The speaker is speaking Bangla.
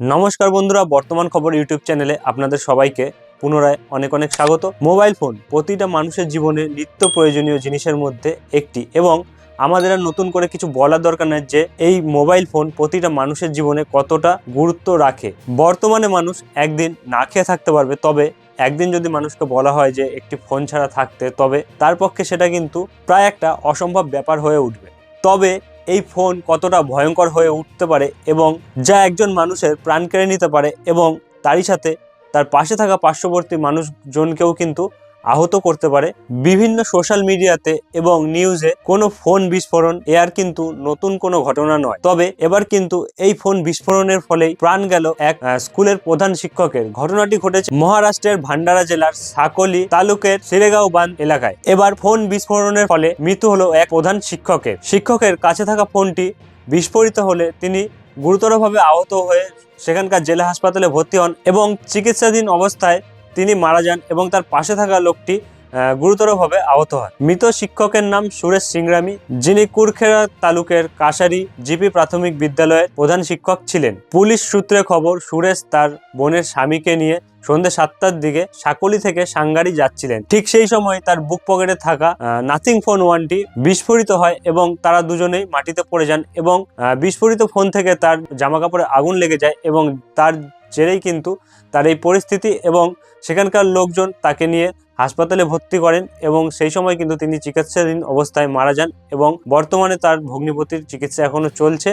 নমস্কার বন্ধুরা, বর্তমান খবর ইউটিউব চ্যানেলে আপনাদের সবাইকে পুনরায় অনেক অনেক স্বাগত। মোবাইল ফোন প্রতিটা মানুষের জীবনে নিত্য প্রয়োজনীয় জিনিসের মধ্যে একটি এবং আমাদের আর নতুন করে কিছু বলার দরকার নেই যে এই মোবাইল ফোন প্রতিটা মানুষের জীবনে কতটা গুরুত্ব রাখে। বর্তমানে মানুষ একদিন না খেয়ে থাকতে পারবে, তবে একদিন যদি মানুষকে বলা হয় যে একটি ফোন ছাড়া থাকতে, তবে তার পক্ষে সেটা কিন্তু প্রায় একটা অসম্ভব ব্যাপার হয়ে উঠবে। তবে এই ফোন কতটা ভয়ঙ্কর হয়ে উঠতে পারে এবং যা একজন মানুষের প্রাণ কেড়ে নিতে পারে এবং তারই সাথে তার পাশে থাকা পার্শ্ববর্তী মানুষজনকেও কিন্তু আহত করতে পারে। বিভিন্ন সোশ্যাল মিডিয়াতে এবং নিউজে কোনো ফোন বিস্ফোরণ, এ আর কিন্তু নতুন কোনো ঘটনা নয়। তবে এবার কিন্তু এই ফোন বিস্ফোরণের ফলেই প্রাণ গেল এক স্কুলের প্রধান শিক্ষকের। ঘটনাটি ঘটেছে মহারাষ্ট্রের ভান্ডারা জেলার সাকলি তালুকের সিরেগাঁও বান এলাকায়। এবার ফোন বিস্ফোরণের ফলে মৃত্যু হলো এক প্রধান শিক্ষকের। শিক্ষকের কাছে থাকা ফোনটি বিস্ফোরিত হলে তিনি গুরুতরভাবে আহত হয়ে সেখানকার জেলা হাসপাতালে ভর্তি হন এবং চিকিৎসাধীন অবস্থায় তিনি মারা যান এবং তার পাশে থাকা লোকটি গুরুতরভাবে আহত হয়। মৃত শিক্ষকের নাম সুরেশ সিংরামি, যিনি কুরখেড়া তালুকের কাশারি জিপি প্রাথমিক বিদ্যালয়ের প্রধান শিক্ষক ছিলেন। পুলিশ সূত্রে খবর, সুরেশ তার বোনের স্বামীকে নিয়ে সন্ধ্যে সাতটার দিকে সাকলি থেকে সাঙ্গারি যাচ্ছিলেন। ঠিক সেই সময় তার বুক পকেটে থাকা নাথিং ফোন ওয়ানটি বিস্ফোরিত হয় এবং তারা দুজনেই মাটিতে পড়ে যান এবং বিস্ফোরিত ফোন থেকে তার জামা কাপড়ে আগুন লেগে যায় এবং তার জেরেই কিন্তু তার এই পরিস্থিতি এবং সেখানকার লোকজন তাকে নিয়ে হাসপাতালে ভর্তি করেন এবং সেই সময় কিন্তু তিনি চিকিৎসাধীন অবস্থায় মারা যান এবং বর্তমানে তার ভগ্নিপতির চিকিৎসা এখনও চলছে।